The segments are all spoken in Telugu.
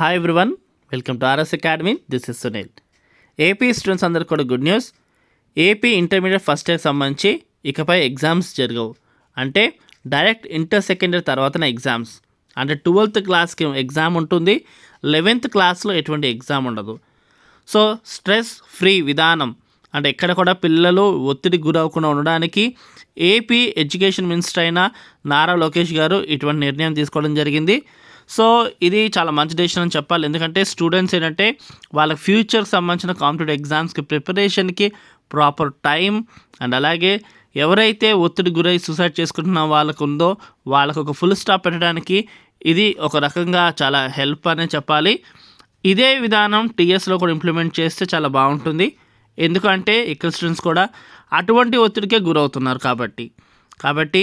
Hi everyone welcome to RS academy this is Sunil AP students అందరికి కూడా good news AP intermediate first year సంబంధించి ఇకపై ఎగ్జామ్స్ జరగవు. అంటే డైరెక్ట్ ఇంటర్ సెకండ్ ఇయర్ తర్వాతనే ఎగ్జామ్స్ అంటే ట్వెల్త్ క్లాస్కి ఎగ్జామ్ ఉంటుంది. లెవెన్త్ క్లాస్లో ఎటువంటి ఎగ్జామ్ ఉండదు. సో స్ట్రెస్ ఫ్రీ విధానం. అంటే ఎక్కడ కూడా పిల్లలు ఒత్తిడి గురవకుండా ఉండడానికి ఏపీ ఎడ్యుకేషన్ మినిస్టర్ అయిన నారా లోకేష్ గారు ఇటువంటి నిర్ణయం తీసుకోవడం జరిగింది. సో ఇది చాలా మంచి డెసిషన్ అని చెప్పాలి. ఎందుకంటే స్టూడెంట్స్ ఏంటంటే వాళ్ళ ఫ్యూచర్కి సంబంధించిన కాంపిటేటివ్ ఎగ్జామ్స్కి ప్రిపరేషన్కి ప్రాపర్ టైం అండ్ అలాగే ఎవరైతే ఒత్తిడి గురై సూసైడ్ చేసుకుంటున్న వాళ్ళకు ఉందో వాళ్ళకు ఒక ఫుల్ స్టాప్ పెట్టడానికి ఇది ఒక రకంగా చాలా హెల్ప్ అనే చెప్పాలి. ఇదే విధానం టీఎస్లో కూడా ఇంప్లిమెంట్ చేస్తే చాలా బాగుంటుంది. ఎందుకంటే ఇక్కడ స్టూడెంట్స్ కూడా అటువంటి ఒత్తిడికే గురవుతున్నారు కాబట్టి. కాబట్టి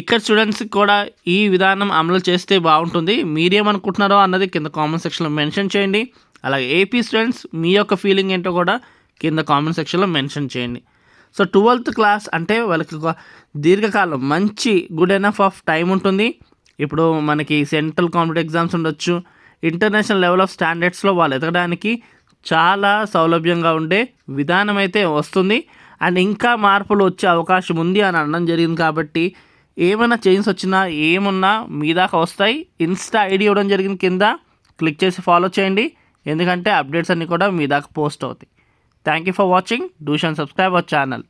ఇక్కడ స్టూడెంట్స్కి కూడా ఈ విధానం అమలు చేస్తే బాగుంటుంది. మీరేమనుకుంటున్నారో అన్నది కింద కామెంట్ సెక్షన్లో మెన్షన్ చేయండి. అలాగే ఏపీ స్టూడెంట్స్ మీ యొక్క ఫీలింగ్ ఏంటో కూడా కింద కామెంట్ సెక్షన్లో మెన్షన్ చేయండి. సో ట్వెల్త్ క్లాస్ అంటే వాళ్ళకి ఒక దీర్ఘకాలం మంచి గుడ్ ఎనఫ్ ఆఫ్ టైం ఉంటుంది. ఇప్పుడు మనకి సెంట్రల్ కాంపిటేటివ్ ఎగ్జామ్స్ ఉండొచ్చు. ఇంటర్నేషనల్ లెవెల్ ఆఫ్ స్టాండర్డ్స్లో వాళ్ళు ఎదగడానికి చాలా సౌలభ్యంగా ఉండే విధానం అయితే వస్తుంది. అండ్ ఇంకా మార్పులు వచ్చే అవకాశం ఉంది అని అనడం జరిగింది కాబట్టి ఏమైనా చేంజ్ వచ్చినా ఏమున్నా మీ దాకా వస్తాయి. ఇన్స్టా ఐడి ఇవ్వడం జరిగింది కింద. క్లిక్ చేసి ఫాలో చేయండి. ఎందుకంటే అప్డేట్స్ అన్నీ కూడా మీ దాకా పోస్ట్ అవుతాయి. Thank you for watching do subscribe our channel